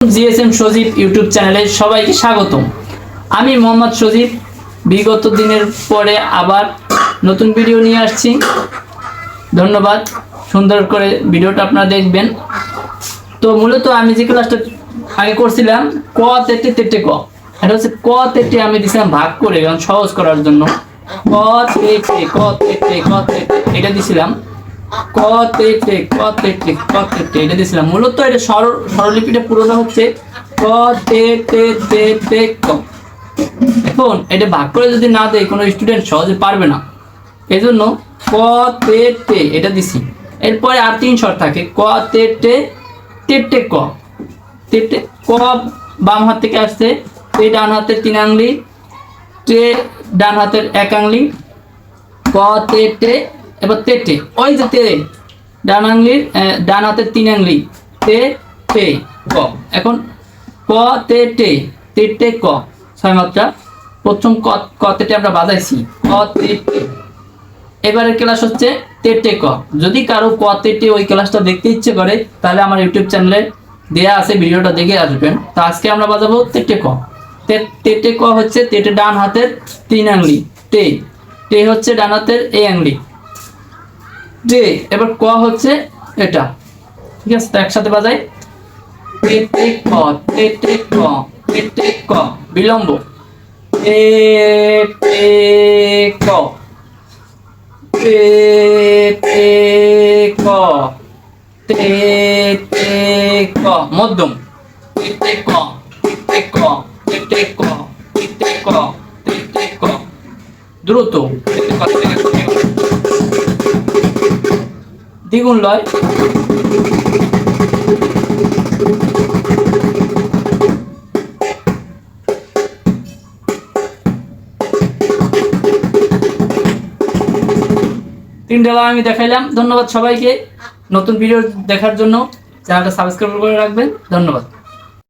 GSM সজীব YouTube চ্যানেলে সবাইকে স্বাগতম। আমি মোহাম্মদ সজীব। বিগত দিনের পরে আবার নতুন ভিডিও নিয়ে আসছি। ধন্যবাদ। সুন্দর করে ভিডিওটা আপনারা দেখবেন। তো মূলত আমি যে ক্লাসটা আগে করছিলাম, ক তেটে তেটে ক। এটা হচ্ছে ক তেটে আমি দিছিলাম ভাগ করে কারণ সহজ করার জন্য। ক তেটে ক তেটে ক তেটে এটা দিছিলাম। ক তেটে ক তেটে ক তেটে এটা দিছিলাম মূলত এটা সরল স্বরলিপিটা পুরোটা হচ্ছে ক তে তে তে তে ক। এখন এটা ভাগ করে যদি না দেয়, কোনো স্টুডেন্ট সহজে পারবে না। এই জন্য তে টে, এটা দিছি। এরপরে আর তিন শর্ট থাকে ক তে টে তে টে, ক। তে টে, ক বাম হাত থেকে আসছে তে ডান হাতের তিন আংলি, টে ডান হাতের এক আংলি ক তে টে এবার তে টে ওই যে তে ডান আংলির ডান হাতের তিন আংলি তে টে ক। এখন ক, তে টে তে টে ক। ছয় মাত্রা। প্রথম ক ক, তেটে আমরা বাজাইছি। ক, তে টে এবারের ক্লাস হচ্ছে তেটে ক। যদি কারও ক তেটে ওই ক্লাসটা দেখতে ইচ্ছে করে, তাহলে আমার ইউটিউব চ্যানেলে দেয়া আছে, ভিডিওটা দেখে আসবেন। তো আজকে আমরা বাজাবো তেটে ক। তেটে ক হচ্ছে তেটে ডান হাতের তিন আংলি টে টে হচ্ছে ডান হাতের এই আংলি টে এবার ক হচ্ছে এটা। ঠিক আছে একসাথে বাজাই। তেটে ক ক ক, বিলম্ব। ক ক ক, মধ্যম। ক ক ক ক, দ্রুত। দ্বিগুণ লয়। তিনটা লয় আমি দেখাইলাম। ধন্যবাদ সবাইকে। নতুন ভিডিও দেখার জন্য। চ্যানেলটা সাবস্ক্রাইব করে রাখবেন। ধন্যবাদ।